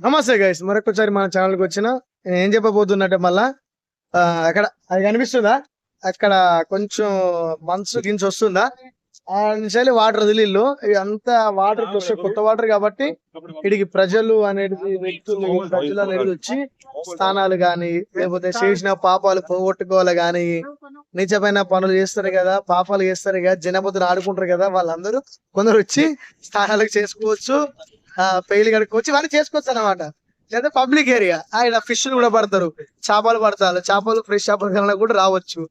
నమస్తే గైస్ మరొకసారి మన ఛానల్కి వచ్చిన నేను ఏం చెప్పబోతున్నట్టే మళ్ళా ఆ, అక్కడ అది కనిపిస్తుందా? అక్కడ కొంచెం మనసు గింజ వస్తుందా? ఆ నుంచి వాటర్ వదిలిల్లు అంతా వాటర్ వస్తే కొత్త వాటర్ కాబట్టి ఇడికి ప్రజలు అనేది వ్యక్తులు ప్రజలు అనేది వచ్చి స్థానాలు గాని లేకపోతే చేసిన పాపాలు పోగొట్టుకోవాలి గాని నిజమైన పనులు చేస్తారు కదా పాపాలు చేస్తారు కదా జనపదులు ఆడుకుంటారు కదా వాళ్ళందరూ కొందరు వచ్చి స్థానాలకు చేసుకోవచ్చు. పెయిల్ కడుక్కోవచ్చు ఇవన్నీ చేసుకోవచ్చు అనమాట లేదా పబ్లిక్ ఏరియా. ఆయన ఫిష్ కూడా పడతారు. చేపలు పడతారు. చేపలు ఫ్రెష్ చేపలు కన్నా కూడా రావచ్చు.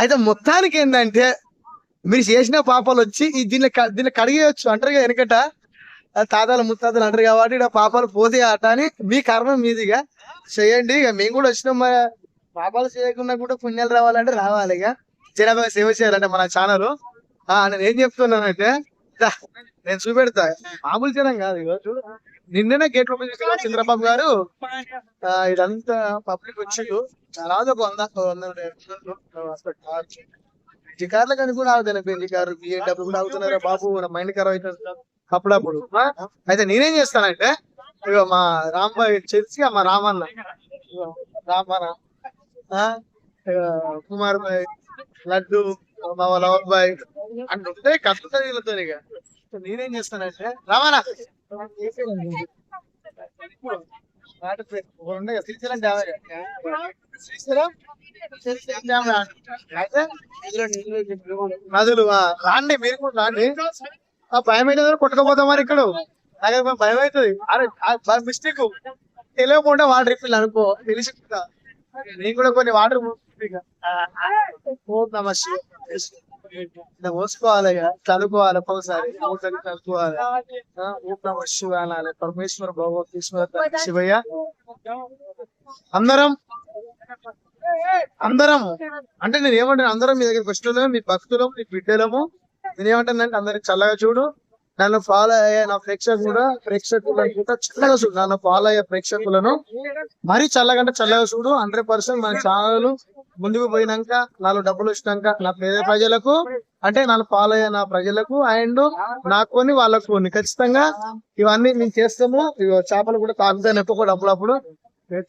అయితే మొత్తానికి ఏంటంటే మీరు చేసిన పాపాలు వచ్చి దీన్ని దీన్ని కడిగేయచ్చు అంటారు కదా వెనకట. ఆ తాతలు ముత్తాతలు అంటారు కాబట్టి ఇక్కడ పాపాలు పోతే ఆట అని మీ కర్మ మీదిగా చేయండి. ఇక మేము కూడా వచ్చినాం పాపాలు చేయకుండా కూడా పుణ్యాలు రావాలంటే రావాలి ఇక. జనాభా సేవ చేయాలంటే మన ఛానల్. నేను ఏం చెప్తున్నానంటే నేను చూపెడతా. మామూలు జనం కాదు చూడు. నిన్ననే గేట్ ఓపెన్ చేసిన చంద్రబాబు గారు. ఇదంతా పబ్లిక్ వచ్చారు చాలా ఒక వంద వంద జికార్లు కానీ కూడా ఆగుతాను బెంజి కారు. కూడా ఆగుతున్నారా బాబు. నా మైండ్ ఖరాబ్ అవుతుంది. అప్పుడప్పుడు. అయితే నేనేం చేస్తానంటే ఇక మా రాంబాయ్ చర్చి మా రామన్న. రామన్న. ఆ? కుమార్ బాయ్ లడ్డు మా లవర్ బాయ్ అంటే ఉంటాయి కష్టం వీళ్ళతో ఇక. నేనేం చేస్తానంటే రామానా! శ్రీశైలం డ్యామ్ శ్రీశైలం నదులు రాండి మీరు కూడా రాండి. ఆ భయం అయితే కొట్టుకపోతాం మరి ఇక్కడ. నాకు భయం అవుతుంది. అరే మిస్టేక్ తెలియకుండా వాటర్ రిఫిల్ అనుకో తెలిసి నేను కూడా కొన్ని వాటర్ పోసుకోవాలి ఇక, చదువుకోవాలి ఒక్కొక్కసారి ఒకసారి చదువుకోవాలి. నమ శివాయ అనాలి పరమేశ్వర భగవతీశ్వర శివయ్య. అందరం? అందరం? అంటే నేను ఏమంటాను అందరం మీ దగ్గరికి వచ్చిన మీ భక్తులం మీ బిడ్డలము. నేను ఏమంటానంటే అందరికి చల్లగా చూడు. నన్ను ఫాలో అయ్యే నా ప్రేక్షకులు కూడా ప్రేక్షకులను కూడా చల్లగా చూడు. నన్ను ఫాలో అయ్యే ప్రేక్షకులను మరీ చల్లగంటే చల్లగా చూడు. హండ్రెడ్ పర్సెంట్ మన ఛానల్ ముందుకు పోయినాక నాలుగు డబ్బులు వచ్చినాక నా పేద ప్రజలకు అంటే నన్ను ఫాలో అయ్యే నా ప్రజలకు అండ్ నాకు కొన్ని వాళ్ళకు కొన్ని ఖచ్చితంగా ఇవన్నీ మేము చేస్తాము. ఇవి చేపలు కూడా తాగుతాయి ఎప్పుడు అప్పుడప్పుడు.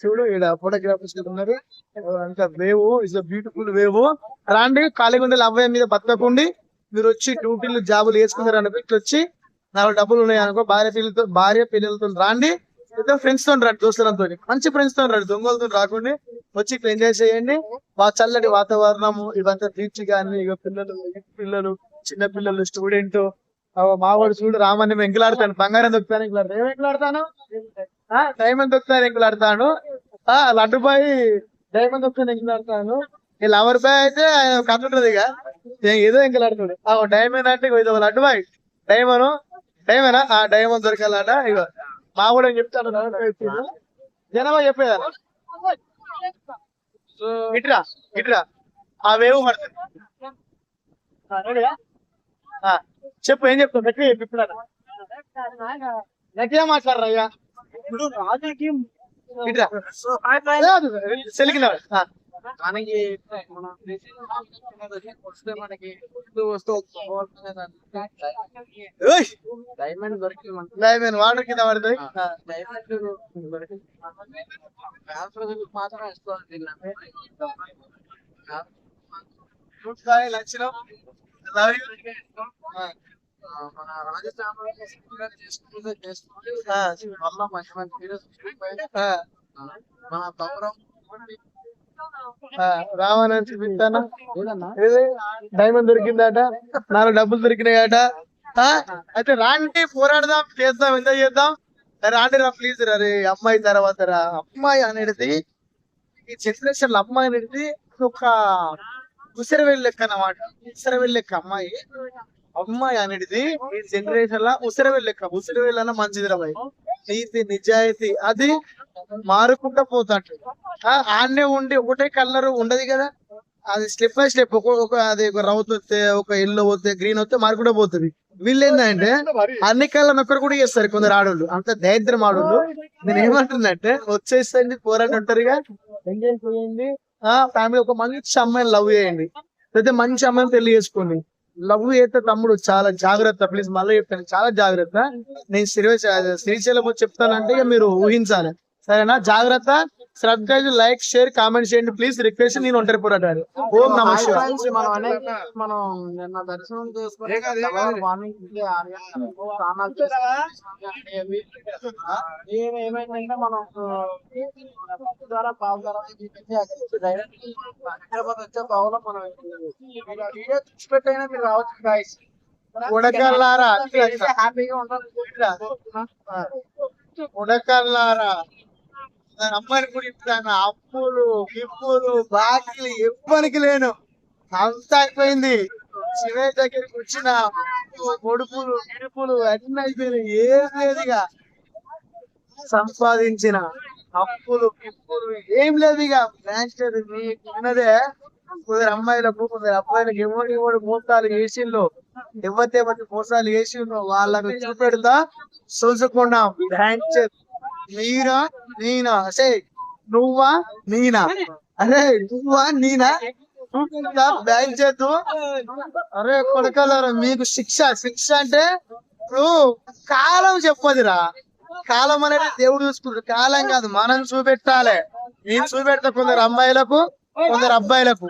చూడు ఇక్కడ ఫోటోగ్రాఫర్స్ ఉన్నారు. అంత వేవు ఇస్ బ్యూటిఫుల్ వేవు. రాండి ఖాళీగా ఉండే అబ్బాయి మీద బతకకుండి మీరు వచ్చి డ్యూటీలు జాబులు వేసుకున్నారు అని పెట్టి వచ్చి నాలుగు డబ్బులు ఉన్నాయి అనుకో భార్య పిల్లలతో భార్య పిల్లలతో రాండి. లేదా ఫ్రెండ్స్తో రండి దోస్తులతో మంచి ఫ్రెండ్స్తో రండి దొంగలతో రాకుండా వచ్చి ఇక్కడ ఎంజాయ్ చేయండి. బాగా చల్లటి వాతావరణము ఇవంతా బీచ్ కానీ ఇక పిల్లలు పిల్లలు చిన్న పిల్లలు స్టూడెంట్ మావాడు చూడు రామని వెంకలాడతాను బంగారం దొక్కుతాను ఎంకులాడతాను ఏం వెంకలాడతాను ఆ డైమండ్ దొక్కుతాను ఎంకులాడతాను ఆ లడ్డుబాయి డైమండ్ దొక్కుతాను ఎంకులాడతాను ఈ లవర్ బాయ్ అయితే ఆయన కథ ఇక ఏదో ఎంకులాడుతాడు ఆ డైమండ్ అంటే ఇది లడ్డుబాయ్ డైమండ్ డైమండ్ ఆ? డైమండ్ దొరకాలట. ఇగో మా కూడా చెప్తాను జనాభా చెప్పేదా? ఇట్రా ఇట్రా. ఆ వేవు పడుతుంది చెప్పు ఏం చెప్తావు? గట్టిగా చెప్పు ఇప్పుడు గట్టిగా మాట్లాడరా అయ్యా ఇప్పుడు రాజుకి ఇట్రా. సెలికిన మనకి మన వస్తే మనకి వస్తూ డైమండ్ దొరికి డైమండ్ వాటర్ కింద పడుతుంది డైమండ్ దొరికి మాత్రం ఇస్తుంది Good guy, లక్షణం. Love you. ఆ, మన రాజస్థాన్ చేసుకుంటే చేసుకుంటే వల్ల మంచి మంచి మన తమరం ఆ, రామని చూపిస్తాను? డైమండ్ దొరికిందట నాలుగు డబ్బులు దొరికినాయట. అయితే రాండి పోరాడదాం చేద్దాం ఎంజాయ్ చేద్దాం. రాండి రా ప్లీజ్ రే అమ్మాయి తర్వాత రా. అమ్మాయి అనేది ఈ జనరేషన్లో అమ్మాయి అనేది ఒక ఉసిరివెల్లి లెక్క అన్నమాట. ఉసిరివెల్లి లెక్క అమ్మాయి. అమ్మాయి అనేది ఈ జనరేషన్లో ఉసిరివెల్లి లెక్క. ఉసిరివెల్లి అన్న మంచిది రా. నీతి నిజాయితీ అది మారుకుంటా పోతాంట ఆడనే ఉండి ఒకటే కలర్ ఉండదు కదా. అది స్టెప్ బై స్టెప్ ఒక అది ఒక రౌత్ వస్తే ఒక ఎల్లో వస్తే గ్రీన్ వస్తే మారుకుంటా పోతుంది. వీళ్ళు ఏంటంటే అన్ని కళ్ళని ఒక్కరు కూడా చేస్తారు కొందరు ఆడోళ్ళు. అంత దరిద్రం ఆడోళ్ళు. నేను ఏమంటున్నట్టే వచ్చేసండి పోరాటం ఉంటారుగా. ఎంజాయ్ చేయండి ఆ ఫ్యామిలీ ఒక మంచి అమ్మాయిని లవ్ చేయండి. లేదా మంచి అమ్మాయిని పెళ్ళి చేసుకోండి. లవ్ చేస్తే తమ్ముడు చాలా జాగ్రత్త. ప్లీజ్ మళ్ళీ చెప్తాను చాలా జాగ్రత్త. నేను శ్రీ శ్రీశైలం వచ్చి చెప్తానంటే ఇక మీరు ఊహించాలి. సరేనా? జాగ్రత్త. సబ్స్క్రైబ్ లైక్ షేర్ కామెంట్ చేయండి. ప్లీజ్ రిక్వెస్ట్ నేను ఒంటరి పోరాటారు ఓం నమ మనం అనేక మనం నిన్న దర్శనం చేసుకుని ఏమైందంటే మనం ద్వారా హైదరాబాద్ వచ్చే మనం వీడియో చూసి పెట్టైనా మీరు రావచ్చు. ఉడకల్లారా హ్యాపీగా ఉడకల్లారా దాని అమ్మాయిని కూడా ఇస్తాను అప్పులు గిప్పులు బాకీలు ఇవ్వనికి లేను. అంత అయిపోయింది. శివయ్య దగ్గరికి వచ్చిన కొడుకులు గిడుపులు అన్ని అయిపోయినాయి. ఏం లేదు ఇక. సంపాదించిన అప్పులు గిప్పులు ఏం లేదు ఇక. మ్యాన్స్టర్ మీకు ఉన్నదే. కొందరు అమ్మాయిలకు కొందరు అబ్బాయిలకు ఎవరు ఎవరు మోసాలు చేసిండ్రు ఎవరితే ఎవరి మోసాలు చేసిండ్రో వాళ్ళకు చూపెడతా. చూసుకున్నాం మ్యాన్స్టర్ మీరా నీనా? అసే నువ్వా నీనా? అరే నువ్వా నీనా? బ్యాన్ చేద్దు అరే కొడకలరా మీకు శిక్ష శిక్ష అంటే ఇప్పుడు కాలం చెప్పదిరా. కాలం అనేది దేవుడు చూసుకుంటాడు. కాలం కాదు మనం చూపెట్టాలి. నేను చూపెడతా కొందరు అమ్మాయిలకు కొందరు అబ్బాయిలకు.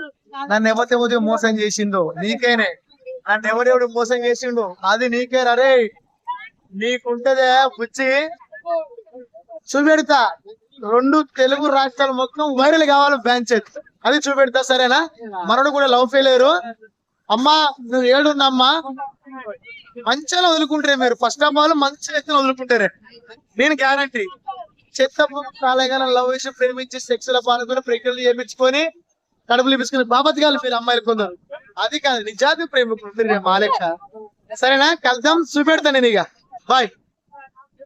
నన్ను ఎవరితో మోసం చేసిందో నీకేనే. నన్ను ఎవడెవడు మోసం చేసిండు? అది నీకే రే నీకుంటదే బుచ్చి చూపెడతా. రెండు తెలుగు రాష్ట్రాలు మొత్తం వైరల్ కావాలి బ్యాంచెస్ అది చూపెడతా సరేనా? మనడు కూడా లవ్ ఫెయిలేరు అమ్మా నువ్వు ఏడున్నమ్మా. మంచిగా వదులుకుంటారే మీరు. ఫస్ట్ ఆఫ్ ఆల్ మంచి వ్యక్తిని వదులుకుంటారే. నేను గ్యారంటీ చెత్త కాలేగానే లవ్ చేసి ప్రేమించి సెక్స్లో పాల్గొని ప్రకృతి చేపించుకొని కడుపులు ఇప్పించుకుని బాబత్ మీరు అమ్మాయిలు కొందరు. అది కాదు నిజాతి ప్రేమికులు మాలెక్క సరేనా? కలుద్దాం చూపెడతా నేను ఇక. బాయ్